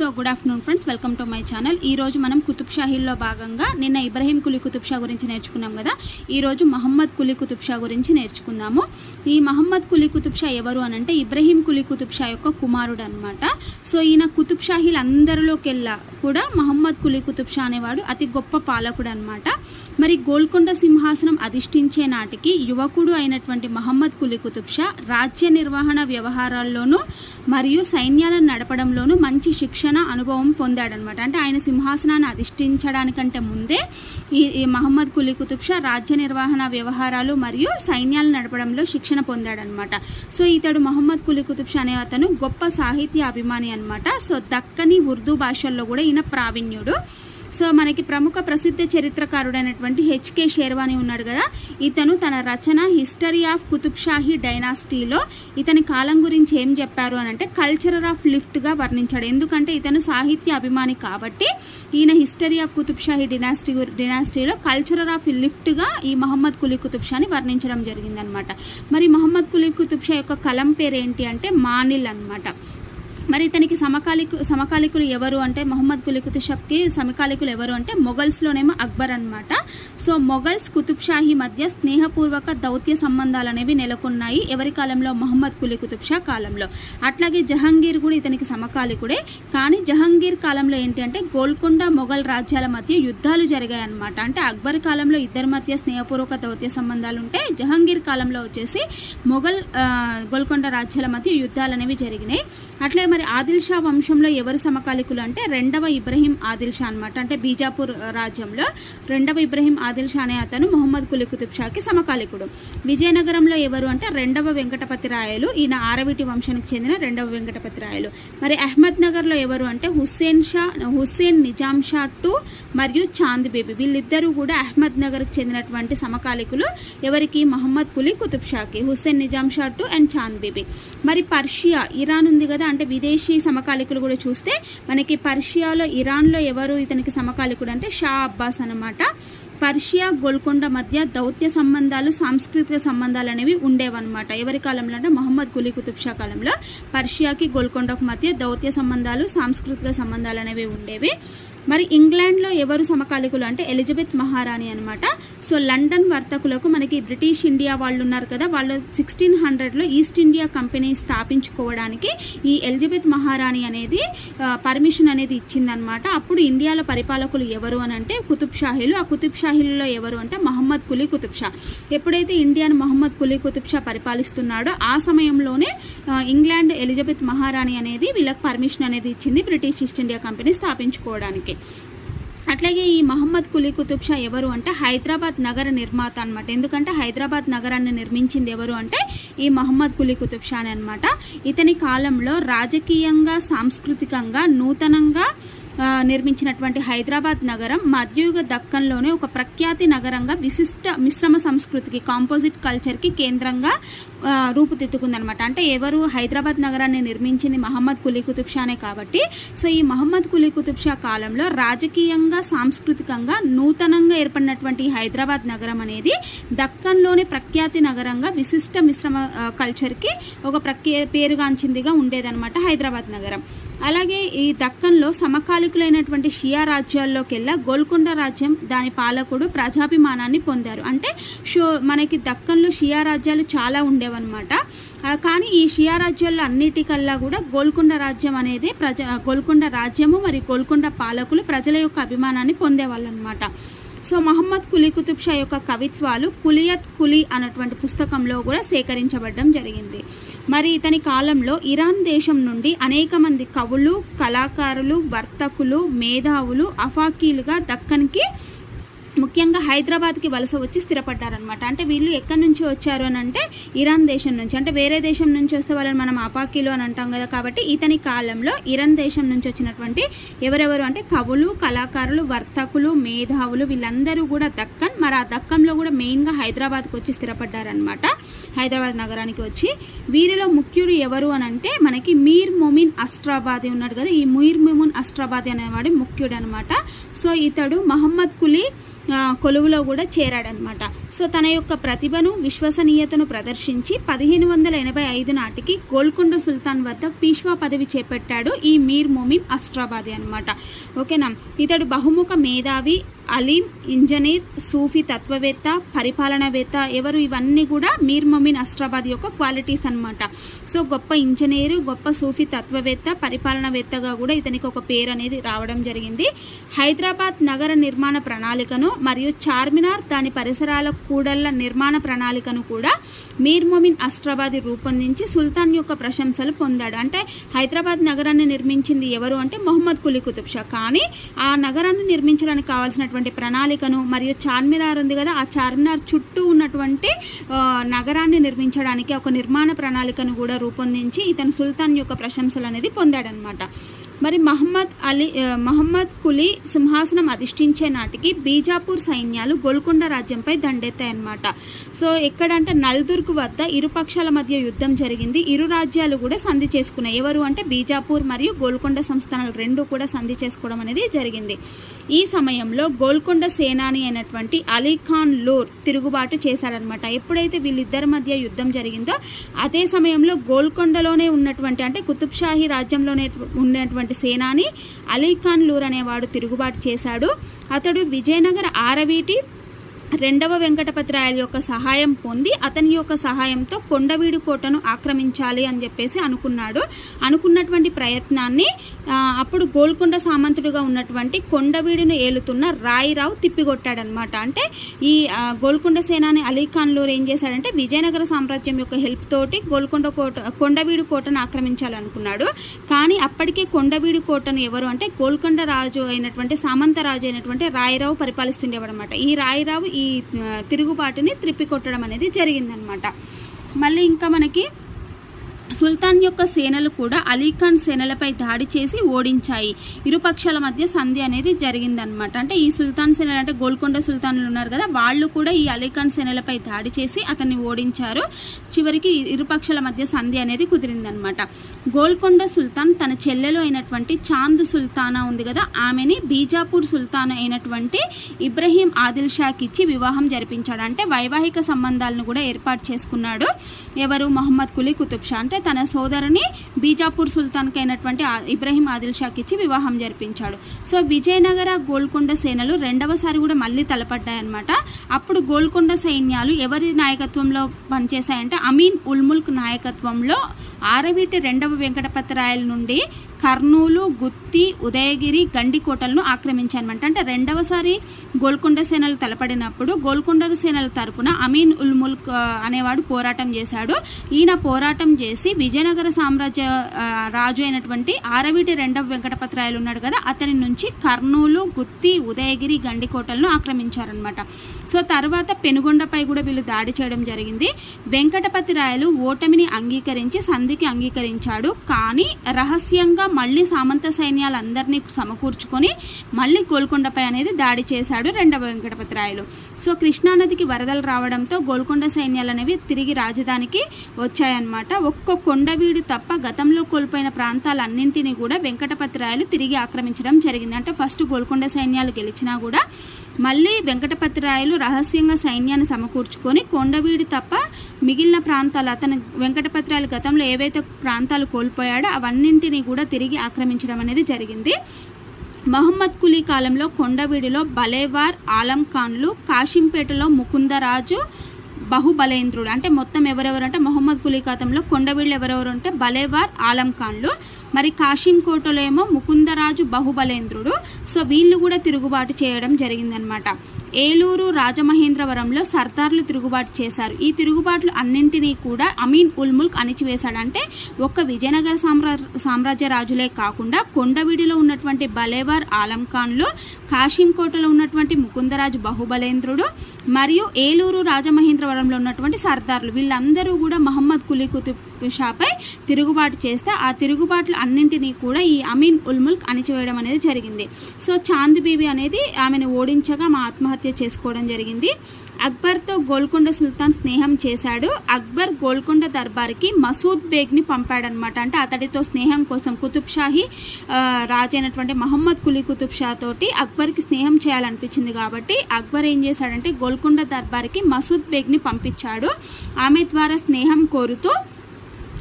So good afternoon friends welcome to my channel. ఈ రోజు మనం కుతుబ్ షాహీల్లో భాగంగా నిన్న ఇబ్రహీం కులీ కుతుబ్ షా గురించి నేర్చుకున్నాం కదా. ఈరోజు మహమ్మద్ కులీ కుతుబ్ షా గురించి నేర్చుకుందాము. ఈ మహమ్మద్ కులీ కుతుబ్ షా ఎవరు అని అంటే ఇబ్రహీం కులీ కుతుబ్ షా యొక్క కుమారుడు అనమాట సో ఈయన కుతుబ్ షాహిల్ అందరిలోకెల్లా కూడా మహమ్మద్ కులీ కుతుబ్ షా అనేవాడు అతి గొప్ప పాలకుడు అనమాట మరి గోల్కొండ సింహాసనం అధిష్ఠించే నాటికి యువకుడు అయినటువంటి మహమ్మద్ కులీ కుతుబ్ షా రాజ్య నిర్వహణ వ్యవహారాల్లోనూ మరియు సైన్యాలను నడపడంలోనూ మంచి శిక్షణ అనుభవం పొందాడనమాట. అంటే ఆయన సింహాసనాన్ని అధిష్ఠించడానికంటే ముందే ఈ ఈ మహమ్మద్ కులీ కుతుబ్ షా రాజ్య నిర్వహణ వ్యవహారాలు మరియు సైన్యాలు నడపడంలో శిక్షణ పొందాడనమాట. సో ఇతడు మహమ్మద్ కులీ కుతుబ్ షా అనే అతను గొప్ప సాహిత్య అభిమాని అనమాట సో దక్కని ఉర్దూ భాషల్లో కూడా ఈయన ప్రావీణ్యుడు. సో మనకి ప్రముఖ ప్రసిద్ధ చరిత్రకారుడైనటువంటి హెచ్కే షేర్వాణి ఉన్నాడు కదా. ఇతను తన రచన హిస్టరీ ఆఫ్ కుతుబ్షాహీ డైనాసిటీలో ఇతని కాలం గురించి ఏం చెప్పారు అని అంటే కల్చరల్ ఆఫ్ లిఫ్ట్గా వర్ణించాడు. ఎందుకంటే ఇతను సాహిత్య అభిమాని కాబట్టి ఈయన హిస్టరీ ఆఫ్ కుతుబ్షాహీ డినాసిటీ డినాసిటీలో కల్చరల్ ఆఫ్ లిఫ్ట్గా ఈ మహమ్మద్ కులీ కుతుబ్షాని వర్ణించడం జరిగిందనమాట మరి మహమ్మద్ కులీ కుతుబ్షా యొక్క కలం పేరు ఏంటి అంటే మానిల్ అన్నమాట. మరి ఇతనికి సమకాలికు సమకాలికులు ఎవరు అంటే మొహమ్మద్ కులీ కుతుబ్ సమకాలికులు ఎవరు అంటే మొఘల్స్లోనేమో అక్బర్ అనమాట సో మొఘల్స్ కుతుబ్ షాహీ మధ్య స్నేహపూర్వక దౌత్య సంబంధాలు అనేవి నెలకొన్నాయి ఎవరి కాలంలో? మొహమ్మద్ కులీ కుతుబ్షా కాలంలో. అట్లాగే జహంగీర్ కూడా ఇతనికి సమకాలికుడే. కానీ జహంగీర్ కాలంలో ఏంటి అంటే గోల్కొండ మొఘల్ రాజ్యాల మధ్య యుద్ధాలు జరిగాయన్నమాట అంటే అక్బర్ కాలంలో ఇద్దరి మధ్య స్నేహపూర్వక దౌత్య సంబంధాలు ఉంటే జహంగీర్ కాలంలో వచ్చేసి మొఘల్ గోల్కొండ రాజ్యాల మధ్య యుద్ధాలు అనేవి జరిగినాయి. అట్లే మరి ఆదిల్ షా వంశంలో ఎవరు సమకాలికులు అంటే రెండవ ఇబ్రహీం ఆదిల్ షా అనమాట అంటే బీజాపూర్ రాజ్యంలో రెండవ ఇబ్రహీం ఆదిల్ షా అనే అతను మొహమ్మద్ కులీ కుతుబ్ షాకి సమకాలికుడు. విజయనగరంలో ఎవరు అంటే రెండవ వెంకటపతి రాయలు. ఈయన ఆరవిటి వంశానికి చెందిన రెండవ వెంకటపతి రాయలు. మరి అహ్మద్ నగర్లో ఎవరు అంటే హుస్సేన్ షా హుస్సేన్ నిజాం షా టు మరియు చాంద్ బేబీ. వీళ్ళిద్దరూ కూడా అహ్మద్ నగర్కి చెందినటువంటి సమకాలికులు. ఎవరికి? మహమ్మద్ కులీ కుతుబ్ షాకి హుస్సేన్ నిజాం షా టు అండ్ చాంద్ బేబీ. మరి పర్షియా ఇరాన్ ఉంది కదా అంటే విదేశీ సమకాలికులు కూడా చూస్తే మనకి పర్షియాలో ఇరాన్లో ఎవరు ఇతనికి సమకాలికుడు అంటే షా అబ్బాస్ అనమాట పర్షియా గోల్కొండ మధ్య దౌత్య సంబంధాలు సాంస్కృతిక సంబంధాలు అనేవి ఉండేవన్నమాట. ఎవరి కాలంలో అంటే మొహమ్మద్ గులీ కుతుబ్ షా కాలంలో. పర్షియాకి గోల్కొండకు మధ్య దౌత్య సంబంధాలు సాంస్కృతిక సంబంధాలు అనేవి ఉండేవి. మరి ఇంగ్లాండ్లో ఎవరు సమకాలికులు అంటే ఎలిజబెత్ మహారాణి అనమాట సో లండన్ వర్తకులకు మనకి బ్రిటిష్ ఇండియా వాళ్ళు ఉన్నారు కదా వాళ్ళు సిక్స్టీన్ హండ్రెడ్లో ఈస్ట్ ఇండియా కంపెనీ స్థాపించుకోవడానికి ఈ ఎలిజబెత్ మహారాణి అనేది పర్మిషన్ అనేది ఇచ్చిందనమాట అప్పుడు ఇండియాలో పరిపాలకులు ఎవరు అని అంటే కుతుబ్ షాహీలు. ఆ కుతుబ్ షాహీలలో ఎవరు అంటే మహమ్మద్ కులీ కుతుబ్ షా. ఎప్పుడైతే ఇండియాను మహమ్మద్ కులీ కుతుబ్ షా పరిపాలిస్తున్నాడో ఆ సమయంలోనే ఇంగ్లాండ్ ఎలిజబెత్ మహారాణి అనేది వీళ్ళకి పర్మిషన్ అనేది ఇచ్చింది బ్రిటిష్ ఈస్ట్ ఇండియా కంపెనీ స్థాపించుకోవడానికి. అట్లాగే ఈ మహమ్మద్ కులీ కుతుబ్ షా ఎవరు అంటే హైదరాబాద్ నగర నిర్మాత అనమాట ఎందుకంటే హైదరాబాద్ నగరాన్ని నిర్మించింది ఎవరు అంటే ఈ మహమ్మద్ కులీ కుతుబ్ షా అనమాట ఇతని కాలంలో రాజకీయంగా సాంస్కృతికంగా నూతనంగా నిర్మించినటువంటి హైదరాబాద్ నగరం మధ్యయుగ దక్కన్లోనే ఒక ప్రఖ్యాతి నగరంగా విశిష్ట మిశ్రమ సంస్కృతికి కాంపోజిట్ కల్చర్కి కేంద్రంగా ఆ, రూపుదిద్దుకుందనమాట అంటే ఎవరు హైదరాబాద్ నగరాన్ని నిర్మించింది మహమ్మద్ కులీ కుతుబ్ షానే కాబట్టి. సో ఈ మహమ్మద్ కులీ కుతుబ్ షా కాలంలో రాజకీయంగా సాంస్కృతికంగా నూతనంగా ఏర్పడినటువంటి హైదరాబాద్ నగరం అనేది దక్కన్లోని ప్రఖ్యాతి నగరంగా విశిష్ట మిశ్రమ కల్చర్కి ఒక ప్రఖ్యా పేరుగాంచిందిగా ఉండేదన్నమాట హైదరాబాద్ నగరం. అలాగే ఈ దక్కన్లో సమకాలికులైనటువంటి షియా రాజ్యాల్లోకెల్లా గోల్కొండ రాజ్యం దాని పాలకుడు ప్రజాభిమానాన్ని పొందారు. అంటే షో మనకి దక్కన్లో షియా రాజ్యాలు చాలా ఉండేవన్నమాట. కానీ ఈ షియా రాజ్యాల్లో అన్నిటికల్లా కూడా గోల్కొండ రాజ్యం అనేది ప్రజ గోల్కొండ రాజ్యము మరియు గోల్కొండ పాలకులు ప్రజల యొక్క అభిమానాన్ని పొందేవాళ్ళు అనమాట సో మహమ్మద్ కులీ కుతుబ్ షా యొక్క కవిత్వాలు కులియత్ కులీ అన్నటువంటి పుస్తకంలో కూడా సేకరించబడడం జరిగింది. మరి ఇతని కాలంలో ఇరాన్ దేశం నుండి అనేక మంది కవులు కళాకారులు వర్తకులు మేధావులు అఫాకీలుగా దక్కన్కి ముఖ్యంగా హైదరాబాద్కి వలస వచ్చి స్థిరపడ్డారనమాట అంటే వీళ్ళు ఎక్కడి నుంచి వచ్చారు అని అంటే ఇరాన్ దేశం నుంచి. అంటే వేరే దేశం నుంచి వస్తే వాళ్ళని మనం అపాకిలు అని అంటాం కదా కాబట్టి ఇతని కాలంలో ఇరాన్ దేశం నుంచి వచ్చినటువంటి ఎవరెవరు అంటే కవులు కళాకారులు వర్తకులు మేధావులు వీళ్ళందరూ కూడా దక్కన్. మరి ఆ దక్కన్లో కూడా మెయిన్గా హైదరాబాద్కి వచ్చి స్థిరపడ్డారనమాట హైదరాబాద్ నగరానికి వచ్చి. వీరిలో ముఖ్యుడు ఎవరు అని అంటే మనకి మీర్ మొమిన్ అస్ట్రాబాది ఉన్నాడు కదా. ఈ మీర్ మొమిన్ అస్ట్రాబాది అనేవాడు ముఖ్యుడు అనమాట సో ఇతడు మహమ్మద్ కులీ కొలువులో కూడా చేరాడనమాట. సో తన యొక్క ప్రతిభను విశ్వసనీయతను ప్రదర్శించి పదిహేను వందల ఎనభై ఐదు నాటికి గోల్కొండ సుల్తాన్ వద్ద పీష్వా పదవి చేపట్టాడు ఈ మీర్ మొమిన్ అస్ట్రాబాది అనమాట ఓకేనా? ఇతడు బహుముఖ మేధావి అలీం ఇంజనీర్ సూఫీ తత్వవేత్త పరిపాలనవేత్త ఎవరు? ఇవన్నీ కూడా మీర్ మొమిన్ అస్ట్రాబాద్ యొక్క క్వాలిటీస్ అనమాట సో గొప్ప ఇంజనీరు గొప్ప సూఫీ తత్వవేత్త పరిపాలనవేత్తగా కూడా ఇతనికి ఒక పేరు అనేది రావడం జరిగింది. హైదరాబాద్ నగర నిర్మాణ ప్రణాళికను మరియు చార్మినార్ దాని పరిసరాల కూడళ్ళ నిర్మాణ ప్రణాళికను కూడా మీర్ మొమిన్ అస్ట్రాబాది రూపొందించి సుల్తాన్ యొక్క ప్రశంసలు పొందాడు. అంటే హైదరాబాద్ నగరాన్ని నిర్మించింది ఎవరు అంటే మొహమ్మద్ కులీ కుతుబ్ షా. కానీ ఆ నగరాన్ని నిర్మించడానికి కావాల్సినటువంటి ప్రణాళికను మరియు చార్మినార్ ఉంది కదా ఆ చార్మినార్ చుట్టూ ఉన్నటువంటి నగరాన్ని నిర్మించడానికి ఒక నిర్మాణ ప్రణాళికను కూడా రూపొందించి ఇతను సుల్తాన్ యొక్క ప్రశంసలు అనేది పొందాడనమాట. మరి మహమ్మద్ అలీ మహమ్మద్ కులీ సింహాసనం అధిష్ఠించే నాటికి బీజాపూర్ సైన్యాలు గోల్కొండ రాజ్యంపై దండెత్తాయన్నమాట. సో ఎక్కడంటే నల్దుర్గ్ వద్ద ఇరు పక్షాల మధ్య యుద్ధం జరిగింది. ఇరు రాజ్యాలు కూడా సంధి చేసుకున్నాయి. ఎవరు అంటే బీజాపూర్ మరియు గోల్కొండ సంస్థానాలు రెండు కూడా సంధి చేసుకోవడం అనేది జరిగింది. ఈ సమయంలో గోల్కొండ సేనాని అయినటువంటి అలీఖాన్ లూర్ తిరుగుబాటు చేశాడనమాట ఎప్పుడైతే వీళ్ళిద్దరి మధ్య యుద్ధం జరిగిందో అదే సమయంలో గోల్కొండలోనే ఉన్నటువంటి అంటే కుతుబ్ షాహీ రాజ్యంలోనే ఉన్నటువంటి సేనాని అలీఖాన్ లూర్ అనేవాడు తిరుగుబాటు చేశాడు. అతడు విజయనగర ఆరవీటి రెండవ వెంకటపతిరాయల యొక్క సహాయం పొంది అతని యొక్క సహాయంతో కొండవీడు కోటను ఆక్రమించాలి అని చెప్పేసి అనుకున్నాడు. అనుకున్నటువంటి ప్రయత్నాన్ని అప్పుడు గోల్కొండ సామంతుడుగా ఉన్నటువంటి కొండవీడును ఏలుతున్న రాయిరావు తిప్పికొట్టాడనమాట అంటే ఈ గోల్కొండ సేనాని అలీఖాన్లో ఏం చేశాడంటే విజయనగర సామ్రాజ్యం యొక్క హెల్ప్ తోటి గోల్కొండ కోట కొండవీడు కోటను ఆక్రమించాలనుకున్నాడు. కానీ అప్పటికే కొండవీడు కోటను ఎవరు అంటే గోల్కొండ రాజు అయినటువంటి సామంతరాజు అయినటువంటి రాయిరావు పరిపాలిస్తుండేవాడు అనమాట ఈ రాయిరావు ఈ ఈ తిరుగుబాటుని త్రిప్పికొట్టడం అనేది జరిగిందనమాట. మళ్ళీ ఇంకా మనకి సుల్తాన్ యొక్క సేనలు కూడా అలీఖాన్ సేనలపై దాడి చేసి ఓడించాయి. ఇరుపక్షాల మధ్య సంధి అనేది జరిగిందనమాట అంటే ఈ సుల్తాన్ సేనలు అంటే గోల్కొండ సుల్తాన్లు ఉన్నారు కదా వాళ్ళు కూడా ఈ అలీఖాన్ సేనలపై దాడి చేసి అతన్ని ఓడించారు. చివరికి ఇరుపక్షాల మధ్య సంధి అనేది కుదిరిందనమాట గోల్కొండ సుల్తాన్ తన చెల్లెలు అయినటువంటి చాంద్ సుల్తానా ఉంది కదా ఆమెని బీజాపూర్ సుల్తాన్ అయినటువంటి ఇబ్రహీం ఆదిల్ షాకి ఇచ్చి వివాహం జరిపించాడు. అంటే వైవాహిక సంబంధాలను కూడా ఏర్పాటు చేసుకున్నాడు. ఎవరు? మహమ్మద్ కులీ కుతుబ్ షా. అంటే తన సోదరుని బీజాపూర్ సుల్తాన్కి అయినటువంటి ఇబ్రహీం ఆదిల్ షాకి ఇచ్చి వివాహం జరిపించాడు. సో విజయనగర గోల్కొండ సేనలు రెండవసారి కూడా మళ్ళీ తలపడ్డాయన్నమాట. అప్పుడు గోల్కొండ సైన్యాలు ఎవరి నాయకత్వంలో పనిచేశాయంటే అమీన్ ఉల్ముల్క్ నాయకత్వంలో ఆరవీటి రెండవ వెంకటపతిరాయల నుండి కర్నూలు గుత్తి ఉదయగిరి గండికోటలను ఆక్రమించానమాట అంటే రెండవసారి గోల్కొండ సేనలు తలపడినప్పుడు గోల్కొండ సేనల తరపున అమీన్ ఉల్ ముల్క్ అనేవాడు పోరాటం చేశాడు. ఈయన పోరాటం చేసి విజయనగర సామ్రాజ్య రాజు అయినటువంటి ఆరవీటి రెండవ వెంకటపతిరాయలు ఉన్నాడు కదా అతని నుంచి కర్నూలు గుత్తి ఉదయగిరి గండికోటలను ఆక్రమించారనమాట సో తర్వాత పెనుగొండపై కూడా వీళ్ళు దాడి చేయడం జరిగింది. వెంకటపతి రాయలు ఓటమిని అంగీకరించి సంధికి అంగీకరించాడు. కానీ రహస్యంగా మళ్ళీ సామంత సైన్యాలందరినీ సమకూర్చుకొని మళ్ళీ గోల్కొండపై అనేది దాడి చేశాడు రెండవ వెంకటపతి రాయలు. సో కృష్ణానదికి వరదలు రావడంతో గోల్కొండ సైన్యాలు అనేవి తిరిగి రాజధానికి వచ్చాయన్నమాట. ఒక్క కొండవీడు తప్ప గతంలో కోల్పోయిన ప్రాంతాలన్నింటినీ కూడా వెంకటపతి రాయలు తిరిగి ఆక్రమించడం జరిగింది. అంటే ఫస్ట్ గోల్కొండ సైన్యాలు గెలిచినా కూడా మళ్ళీ వెంకటపతి రాయలు రహస్యంగా సైన్యాన్ని సమకూర్చుకొని కొండవీడు తప్ప మిగిలిన ప్రాంతాలు అతను వెంకటపత్రాలు గతంలో ఏవైతే ప్రాంతాలు కోల్పోయాడో అవన్నింటినీ కూడా తిరిగి ఆక్రమించడం అనేది జరిగింది. మహమ్మద్ కులీ కాలంలో కొండవీడిలో బలేవార్ ఆలం ఖాన్లు కాశింపేటలో ముకుందరాజు బహుబలేంద్రుడు అంటే మొత్తం ఎవరెవరు అంటే మొహమ్మద్ కులీ కాలంలో కొండవీళ్ళు ఎవరెవరు అంటే బలేవార్ ఆలం ఖాన్లు మరి కాశింకోటలో ఏమో ముకుందరాజు బహుబలేంద్రుడు. సో వీళ్ళు కూడా తిరుగుబాటు చేయడం జరిగిందనమాట ఏలూరు రాజమహేంద్రవరంలో సర్దార్లు తిరుగుబాటు చేశారు. ఈ తిరుగుబాట్లు అన్నింటినీ కూడా అమీన్ ఉల్ ముల్క్ అణిచివేశాడంటే ఒక్క విజయనగర సామ్రా సామ్రాజ్య రాజులే కాకుండా కొండవీడిలో ఉన్నటువంటి బలేవార్ ఆలంఖాన్లో కాశీంకోటలో ఉన్నటువంటి ముకుందరాజు బహుబలేంద్రుడు మరియు ఏలూరు రాజమహేంద్రవరంలో ఉన్నటువంటి సర్దార్లు వీళ్ళందరూ కూడా మహమ్మద్ కులీ కుతుబ్ షాపై తిరుగుబాటు చేస్తే ఆ తిరుగుబాట్లు అన్నింటినీ కూడా ఈ అమీన్ ఉల్ ముల్క్ అణిచివేయడం అనేది జరిగింది. సో చాంద్ బీబీ అనేది ఆమెను ఓడించగా మా ఆత్మహత్య చేసుకోవడం జరిగింది. అక్బర్తో గోల్కొండ సుల్తాన్ స్నేహం చేశాడు. అక్బర్ గోల్కొండ దర్బార్కి మసూద్ బేగ్ని పంపాడనమాట అంటే అతడితో స్నేహం కోసం కుతుబ్ షాహీ రాజైనటువంటి మహమ్మద్ కులీ కుతుబ్ షా తోటి అక్బర్కి స్నేహం చేయాలనిపించింది కాబట్టి అక్బర్ ఏం చేశాడంటే గోల్కొండ దర్బార్కి మసూద్ బేగ్ని పంపించాడు. ఆమె ద్వారా స్నేహం కోరుతూ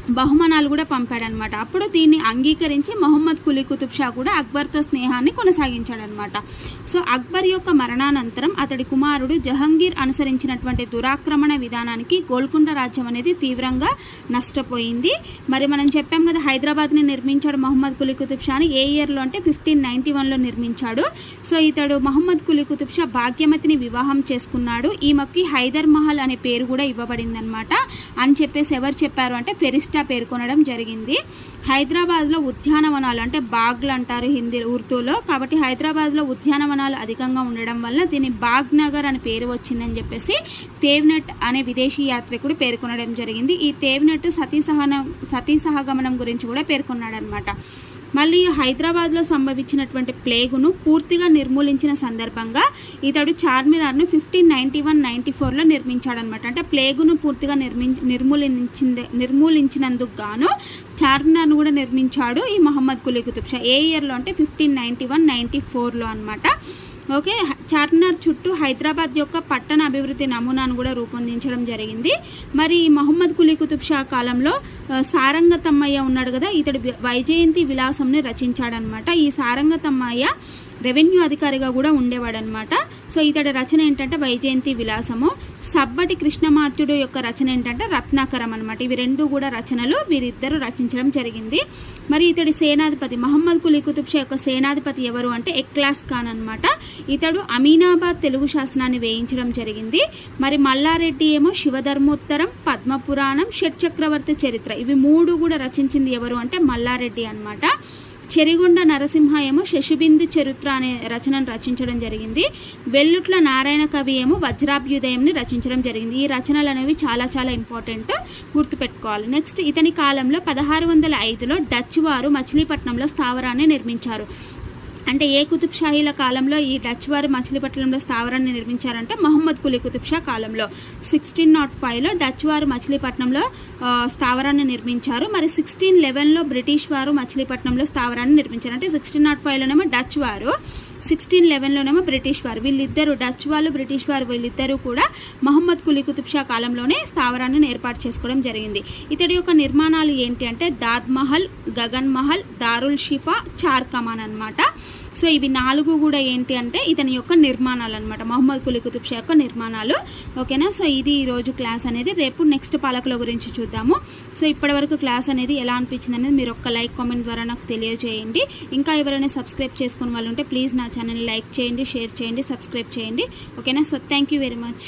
బహుమానాలు కూడా పంపాడనమాట. అప్పుడు దీన్ని అంగీకరించి మొహమ్మద్ కులీ కుతుబ్ షా కూడా అక్బర్తో స్నేహాన్ని కొనసాగించాడనమాట. సో అక్బర్ యొక్క మరణానంతరం అతడి కుమారుడు జహంగీర్ అనుసరించినటువంటి దురాక్రమణ విధానానికి గోల్కొండ రాజ్యం అనేది తీవ్రంగా నష్టపోయింది. మరి మనం చెప్పాం కదా హైదరాబాద్ని నిర్మించాడు మొహమ్మద్ కులీ కుతుబ్ షాని. ఏ ఇయర్లో అంటే ఫిఫ్టీన్ నైన్టీ వన్లో నిర్మించాడు. సో ఇతడు మహమ్మద్ కులీ కుతుబ్ షా భాగ్యమతిని వివాహం చేసుకున్నాడు. ఈమెకి హైదర్ మహల్ అనే పేరు కూడా ఇవ్వబడిందనమాట. అని చెప్పేసి ఎవరు చెప్పారు అంటే ఫెరిస్టా పేర్కొనడం జరిగింది. హైదరాబాద్లో ఉద్యానవనాలు అంటే బాగ్లు అంటారు హిందీ ఉర్దూలో. కాబట్టి హైదరాబాద్లో ఉద్యానవనాలు అధికంగా ఉండడం వల్ల దీన్ని బాగ్ నగర్ అని పేరు వచ్చిందని చెప్పేసి తేవ్నట్ అనే విదేశీ యాత్రికుడు పేర్కొనడం జరిగింది. ఈ తేవ్నట్ సతీ సహన సతీ సహగమనం గురించి కూడా పేర్కొన్నాడనమాట మళ్ళీ హైదరాబాద్లో సంభవించినటువంటి ప్లేగును పూర్తిగా నిర్మూలించిన సందర్భంగా ఇతడు చార్మినార్ను ఫిఫ్టీన్ నైంటీ వన్ నైంటీ ఫోర్లో నిర్మించాడనమాట అంటే ప్లేగును పూర్తిగా నిర్మి నిర్మూలించింది నిర్మూలించినందుకు గాను చార్మినార్ను కూడా నిర్మించాడు ఈ మహమ్మద్ కులీ కుతుబ్ షా ఏ ఇయర్లో అంటే ఫిఫ్టీన్ నైంటీ వన్ నైంటీ ఫోర్లో అనమాట ఓకే చార్మినార్ చుట్టూ హైదరాబాద్ యొక్క పట్టణ అభివృద్ధి నమూనాను కూడా రూపొందించడం జరిగింది. మరి మహమ్మద్ కులీ కుతుబ్ షా కాలంలో సారంగతమ్మయ్య సారంగ తమ్మయ్య ఉన్నాడు కదా ఇతడు వైజయంతి విలాసంని రచించాడనమాట. ఈ సారంగ తమ్మయ్య రెవెన్యూ అధికారిగా కూడా ఉండేవాడనమాట. సో ఇతడి రచన ఏంటంటే వైజయంతి విలాసము. సబ్బటి కృష్ణమాత్యుడు యొక్క రచన ఏంటంటే రత్నాకరం అనమాట ఇవి రెండు కూడా రచనలు వీరిద్దరు రచించడం జరిగింది. మరి ఇతడి సేనాధిపతి మహమ్మద్ కులీ కుతుబ్ షా యొక్క సేనాధిపతి ఎవరు అంటే ఎక్లాస్ ఖాన్ అనమాట ఇతడు అమీనాబాద్ తెలుగు శాసనాన్ని వేయించడం జరిగింది. మరి మల్లారెడ్డి ఏమో శివధర్మోత్తరం పద్మపురాణం షట్ చక్రవర్తి చరిత్ర ఇవి మూడు కూడా రచించింది ఎవరు అంటే మల్లారెడ్డి అనమాట చెరిగొండ నరసింహ ఏమో శశిబిందు చరిత్ర అనే రచనను రచించడం జరిగింది. వెల్లుట్ల నారాయణ కవి ఏమో వజ్రాభ్యుదయంని రచించడం జరిగింది. ఈ రచనలు అనేవి చాలా చాలా ఇంపార్టెంట్ గుర్తుపెట్టుకోవాలి. నెక్స్ట్ ఇతని కాలంలో పదహారు వందల ఐదులో డచ్ వారు మచిలీపట్నంలో స్థావరాన్ని నిర్మించారు. అంటే ఏ కుతుబ్ షాహీల కాలంలో ఈ డచ్ వారు మచిలీపట్నంలో స్థావరాన్ని నిర్మించారంటే మహమ్మద్ కులీ కుతుబ్ షా కాలంలో. సిక్స్టీన్ నాట్ ఫైవ్లో డచ్ వారు మచిలీపట్నంలో స్థావరాన్ని నిర్మించారు. మరి సిక్స్టీన్ లెవెన్లో బ్రిటిష్ వారు మచిలీపట్నంలో స్థావరాన్ని నిర్మించారు. అంటే సిక్స్టీన్ నాట్ ఫైవ్లోనేమో డచ్ వారు. సిక్స్టీన్ లెవెన్లోనేమో బ్రిటిష్ వారు. వీళ్ళిద్దరు డచ్ వాళ్ళు బ్రిటిష్ వారు వీళ్ళిద్దరూ కూడా మహమ్మద్ కులీ కుతుబ్ షా కాలంలోనే స్థావరాన్ని ఏర్పాటు చేసుకోవడం జరిగింది. ఇతడి యొక్క నిర్మాణాలు ఏంటి అంటే దాద్ మహల్ గగన్ మహల్ దారుల్ షిఫా చార్ కమాన్ అనమాట సో ఇవి నాలుగు కూడా ఏంటి అంటే ఇతని యొక్క నిర్మాణాలు అనమాట మహమ్మద్ కులీ కుతుబ్ షా యొక్క నిర్మాణాలు. ఓకేనా? సో ఇది ఈ రోజు క్లాస్ అనేది. రేపు నెక్స్ట్ పాలకుల గురించి చూద్దాము. సో ఇప్పటివరకు క్లాస్ అనేది ఎలా అనిపించింది అనేది మీరు ఒక్క లైక్ కామెంట్ ద్వారా నాకు తెలియజేయండి. ఇంకా ఎవరైనా సబ్స్క్రైబ్ చేసుకున్న వాళ్ళు ఉంటే ప్లీజ్ నా ఛానల్ లైక్ చేయండి షేర్ చేయండి సబ్స్క్రైబ్ చేయండి. ఓకేనా? So thank you very much.